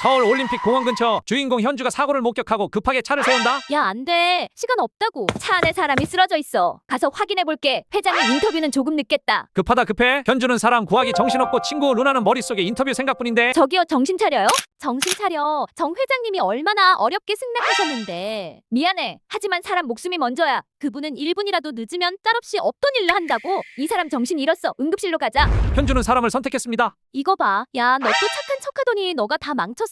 서울 올림픽 공원 근처 주인공 현주가 사고를 목격하고 급하게 차를 세운다. 야, 안 돼. 시간 없다고. 차 안에 사람이 쓰러져 있어. 가서 확인해 볼게. 회장님 인터뷰는 조금 늦겠다. 급하다 급해. 현주는 사람 구하기 정신없고 친구 루나는 머릿속에 인터뷰 생각뿐인데 저기요, 정신 차려요? 정신 차려. 정 회장님이 얼마나 어렵게 승낙하셨는데. 미안해. 하지만 사람 목숨이 먼저야. 그분은 1분이라도 늦으면 짤없이 없던 일을 한다고. 이 사람 정신 잃었어. 응급실로 가자. 현주는 사람을 선택했습니다. 이거 봐. 야, 너 또 착한 척하더니 너가 다 망쳤어.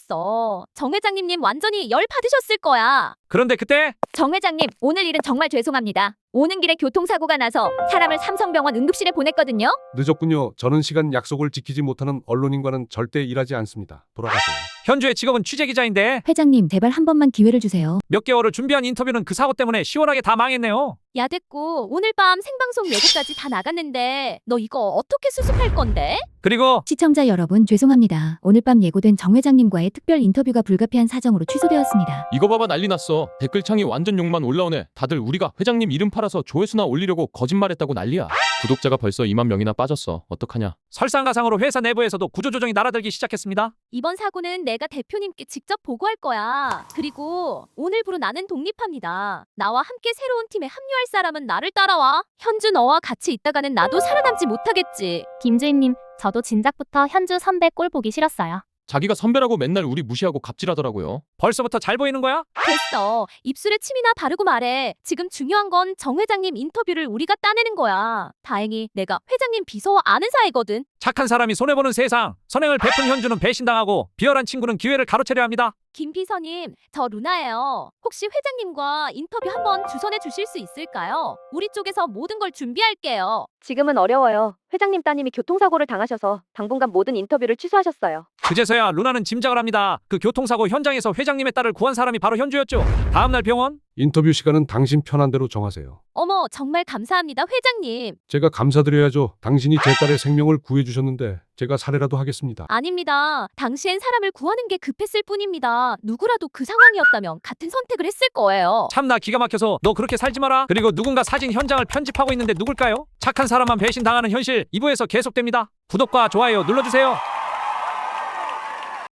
정 회장님 완전히 열 받으셨을 거야. 그런데 그때 정 회장님, 오늘 일은 정말 죄송합니다. 오는 길에 교통사고가 나서 사람을 삼성병원 응급실에 보냈거든요. 늦었군요. 저는 시간 약속을 지키지 못하는 언론인과는 절대 일하지 않습니다. 돌아가세요. 현주의 직업은 취재기자인데 회장님, 제발 한 번만 기회를 주세요. 몇 개월을 준비한 인터뷰는 그 사고 때문에 시원하게 다 망했네요. 야 됐고 오늘 밤 생방송 예고까지 다 나갔는데 너 이거 어떻게 수습할 건데? 그리고 시청자 여러분, 죄송합니다. 오늘 밤 예고된 정 회장님과의 특별 인터뷰가 불가피한 사정으로 취소되었습니다. 이거 봐봐 난리 났어. 댓글창이 완전 욕만 올라오네. 다들 우리가 회장님 이름 팔아서 조회수나 올리려고 거짓말했다고 난리야. 구독자가 벌써 2만 명이나 빠졌어. 어떡하냐? 설상가상으로 회사 내부에서도 구조조정이 날아들기 시작했습니다. 이번 사고는 내가 대표님께 직접 보고할 거야. 그리고 오늘부로 나는 독립합니다. 나와 함께 새로운 팀에 합류할 사람은 나를 따라와. 현주 너와 같이 있다가는 나도 살아남지 못하겠지. 김주임님, 저도 진작부터 현주 선배 꼴 보기 싫었어요. 자기가 선배라고 맨날 우리 무시하고 갑질하더라고요. 벌써부터 잘 보이는 거야? 됐어. 입술에 침이나 바르고 말해. 지금 중요한 건 정 회장님 인터뷰를 우리가 따내는 거야. 다행히 내가 회장님 비서와 아는 사이거든. 착한 사람이 손해보는 세상. 선행을 베푼 현주는 배신당하고 비열한 친구는 기회를 가로채려 합니다. 김 비서님, 저 루나예요. 혹시 회장님과 인터뷰 한번 주선해 주실 수 있을까요? 우리 쪽에서 모든 걸 준비할게요. 지금은 어려워요. 회장님 따님이 교통사고를 당하셔서 당분간 모든 인터뷰를 취소하셨어요. 그제서야 루나는 짐작을 합니다. 그 교통사고 현장에서 회장님의 딸을 구한 사람이 바로 현주였죠. 다음날 병원 인터뷰 시간은 당신 편한 대로 정하세요. 어머, 정말 감사합니다, 회장님. 제가 감사드려야죠. 당신이 제 딸의 생명을 구해주셨는데 제가 살해라도 하겠습니다. 아닙니다. 당시엔 사람을 구하는 게 급했을 뿐입니다. 누구라도 그 상황이었다면 같은 선택을 했을 거예요. 참나 기가 막혀서 너 그렇게 살지 마라. 그리고 누군가 사진 현장을 편집하고 있는데 누굴까요? 착한 사람만 배신당하는 현실 2부에서 계속됩니다. 구독과 좋아요 눌러주세요.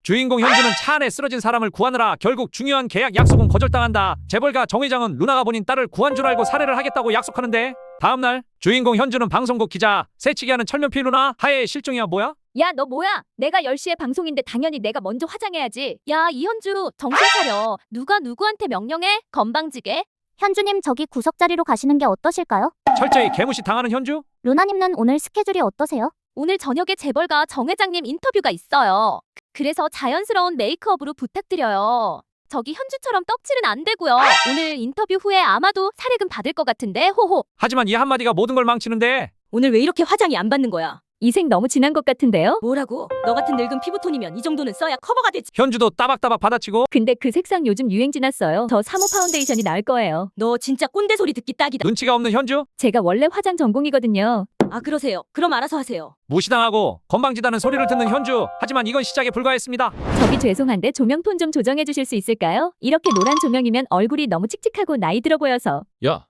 주인공 현주는 차 안에 쓰러진 사람을 구하느라 결국 중요한 계약 약속은 거절당한다. 재벌가 정 회장은 누나가 본인 딸을 구한 줄 알고 살해를 하겠다고 약속하는데 다음날 주인공 현주는 방송국 기자 새치기 하는 철면피 누나 하해의 실종이야 뭐야? 야, 너 뭐야? 내가 10시에 방송인데 당연히 내가 먼저 화장해야지. 야, 이현주, 정신 차려. 누가 누구한테 명령해? 건방지게? 현주님 저기 구석 자리로 가시는 게 어떠실까요? 철저히 개무시 당하는 현주? 루나님은 오늘 스케줄이 어떠세요? 오늘 저녁에 재벌가 정 회장님 인터뷰가 있어요. 그래서 자연스러운 메이크업으로 부탁드려요. 저기 현주처럼 떡칠은 안 되고요. 오늘 인터뷰 후에 아마도 사례금 받을 것 같은데 호호. 하지만 이 한마디가 모든 걸 망치는데 오늘 왜 이렇게 화장이 안 받는 거야? 이색 너무 진한 것 같은데요? 뭐라고? 너 같은 늙은 피부톤이면 이 정도는 써야 커버가 되지. 현주도 따박따박 받아치고 근데 그 색상 요즘 유행 지났어요. 저 3호 파운데이션이 나을 거예요. 너 진짜 꼰대 소리 듣기 딱이다. 눈치가 없는 현주? 제가 원래 화장 전공이거든요. 아 그러세요. 그럼 알아서 하세요. 무시당하고 건방지다는 소리를 듣는 현주. 하지만 이건 시작에 불과했습니다. 저기 죄송한데 조명 톤 좀 조정해 주실 수 있을까요? 이렇게 노란 조명이면 얼굴이 너무 칙칙하고 나이 들어 보여서. 야,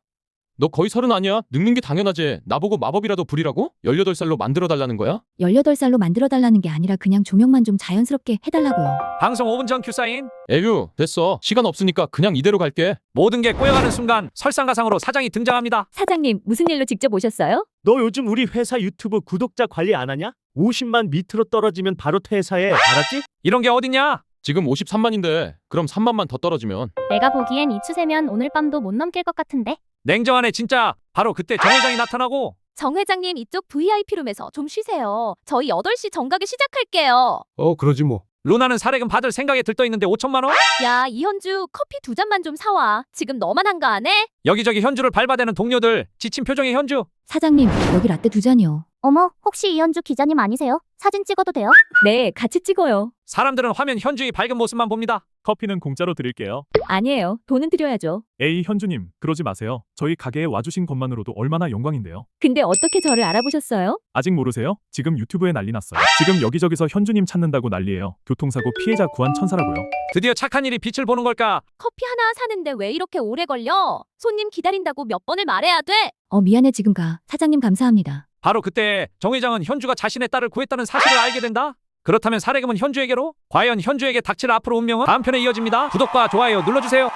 너 거의 서른 아니야? 늙는 게 당연하지. 나보고 마법이라도 부리라고? 18살로 만들어 달라는 거야? 18살로 만들어 달라는 게 아니라 그냥 조명만 좀 자연스럽게 해달라고요. 방송 5분 전 큐사인 에휴, 됐어. 시간 없으니까 그냥 이대로 갈게. 모든 게 꼬여가는 순간 설상가상으로 사장이 등장합니다. 사장님, 무슨 일로 직접 오셨어요? 너 요즘 우리 회사 유튜브 구독자 관리 안 하냐? 50만 밑으로 떨어지면 바로 퇴사해. 알았지? 이런 게 어딨냐? 지금 53만인데 그럼 3만만 더 떨어지면 내가 보기엔 이 추세면 오늘 밤도 못 넘길 것 같은데. 냉정하네 진짜. 바로 그때 정 회장이 나타나고 정 회장님 이쪽 VIP 룸에서 좀 쉬세요. 저희 8시 정각에 시작할게요. 어, 그러지 뭐. 루나는 사례금 받을 생각에 들떠 있는데 5천만 원? 야, 이현주 커피 두 잔만 좀 사와. 지금 너만 한가하네? 여기저기 현주를 밟아대는 동료들. 지친 표정의 현주. 사장님, 여기 라떼 두 잔이요. 어머, 혹시 이현주 기자님 아니세요? 사진 찍어도 돼요? 네, 같이 찍어요. 사람들은 화면 현주의 밝은 모습만 봅니다. 커피는 공짜로 드릴게요. 아니에요. 돈은 드려야죠. 에이 현주님, 그러지 마세요. 저희 가게에 와주신 것만으로도 얼마나 영광인데요. 근데 어떻게 저를 알아보셨어요? 아직 모르세요? 지금 유튜브에 난리 났어요. 지금 여기저기서 현주님 찾는다고 난리예요. 교통사고 피해자 구한 천사라고요. 드디어 착한 일이 빛을 보는 걸까? 커피 하나 사는데 왜 이렇게 오래 걸려? 손님 기다린다고 몇 번을 말해야 돼? 어, 미안해, 지금 가. 사장님 감사합니다. 바로 그때 정 회장은 현주가 자신의 딸을 구했다는 사실을 알게 된다. 그렇다면 사례금은 현주에게로? 과연 현주에게 닥칠 앞으로 운명은? 다음 편에 이어집니다. 구독과 좋아요 눌러주세요.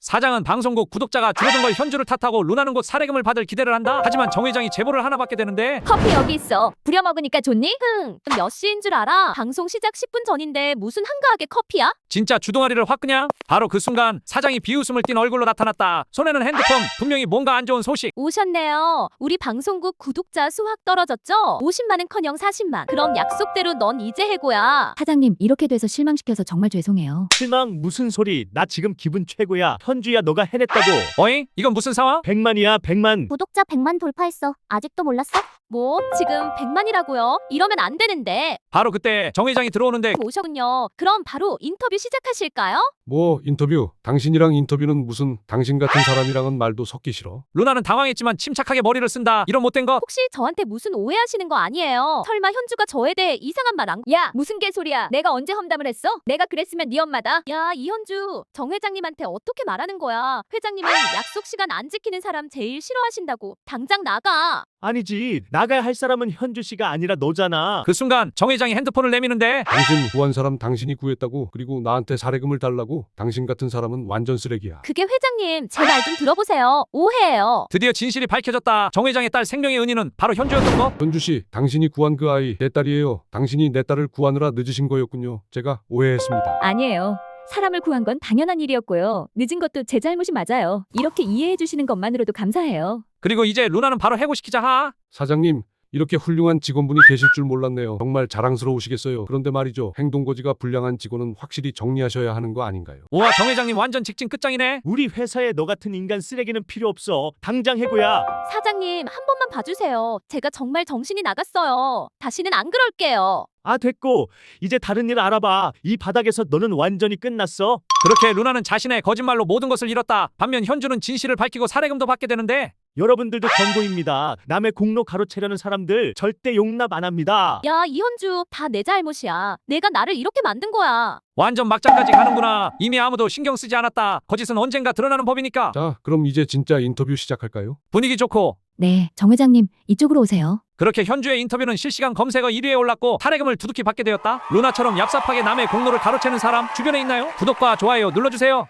사장은 방송국 구독자가 줄어든 걸 현주를 탓하고 루나는 곧 사례금을 받을 기대를 한다. 하지만 정 회장이 제보를 하나 받게 되는데 커피 여기 있어. 부려 먹으니까 좋니? 흥. 몇 시인 줄 알아? 방송 시작 10분 전인데 무슨 한가하게 커피야? 진짜 주둥아리를 확 그냥 바로 그 순간 사장이 비웃음을 띤 얼굴로 나타났다. 손에는 핸드폰 분명히 뭔가 안 좋은 소식. 오셨네요. 우리 방송국 구독자 수 확 떨어졌죠? 50만은커녕 40만. 그럼 약속대로 넌 이제 해고야. 사장님, 이렇게 돼서 실망시켜서 정말 죄송해요. 실망 무슨 소리? 나 지금 기분 최고야. 현주야 너가 해냈다고. 어잉? 이건 무슨 상황? 100만이야 100만. 구독자 100만 돌파했어. 아직도 몰랐어? 뭐? 지금 100만이라고요? 이러면 안 되는데. 바로 그때 정 회장이 들어오는데 오셨군요. 그럼 바로 인터뷰 시작하실까요? 뭐 인터뷰 당신이랑 인터뷰는 무슨 당신 같은 사람이랑은 말도 섞기 싫어. 루나는 당황했지만 침착하게 머리를 쓴다. 이런 못된 것. 혹시 저한테 무슨 오해하시는 거 아니에요? 설마 현주가 저에 대해 이상한 말 안... 야 무슨 개소리야 내가 언제 험담을 했어? 내가 그랬으면 네 엄마다 야 이현주 정 회장님한테 어떻게 말하는 거야 회장님은 약속 시간 안 지키는 사람 제일 싫어하신다고 당장 나가 아니지. 나가야 할 사람은 현주 씨가 아니라 너잖아. 그 순간 정 회장이 핸드폰을 내미는데 당신 구한 사람 당신이 구했다고 그리고 나한테 사례금을 달라고 당신 같은 사람은 완전 쓰레기야. 그게 회장님 제 말 좀 들어보세요 오해예요 드디어 진실이 밝혀졌다. 정 회장의 딸 생명의 은인은 바로 현주였던 거. 현주 씨, 당신이 구한 그 아이 내 딸이에요. 당신이 내 딸을 구하느라 늦으신 거였군요. 제가 오해했습니다. 아니에요. 사람을 구한 건 당연한 일이었고요. 늦은 것도 제 잘못이 맞아요. 이렇게 이해해 주시는 것만으로도 감사해요. 그리고 이제 루나는 바로 해고시키자 하. 사장님, 이렇게 훌륭한 직원분이 계실 줄 몰랐네요. 정말 자랑스러우시겠어요. 그런데 말이죠. 행동거지가 불량한 직원은 확실히 정리하셔야 하는 거 아닌가요? 우와 정 회장님 완전 직진 끝장이네. 우리 회사에 너 같은 인간 쓰레기는 필요 없어. 당장 해고야. 사장님 한 번만 봐주세요 제가 정말 정신이 나갔어요 다시는 안 그럴게요 아 됐고 이제 다른 일 알아봐. 이 바닥에서 너는 완전히 끝났어. 그렇게 루나는 자신의 거짓말로 모든 것을 잃었다. 반면 현주는 진실을 밝히고 사례금도 받게 되는데 여러분들도 경고입니다. 남의 공로 가로채려는 사람들 절대 용납 안 합니다. 야 이현주 다 내 잘못이야 내가 나를 이렇게 만든 거야 완전 막장까지 가는구나. 이미 아무도 신경 쓰지 않았다. 거짓은 언젠가 드러나는 법이니까. 자, 그럼 이제 진짜 인터뷰 시작할까요? 분위기 좋고 네, 정 회장님, 이쪽으로 오세요. 그렇게 현주의 인터뷰는 실시간 검색어 1위에 올랐고 사례금을 두둑히 받게 되었다. 루나처럼 얍삽하게 남의 공로를 가로채는 사람 주변에 있나요? 구독과 좋아요 눌러주세요.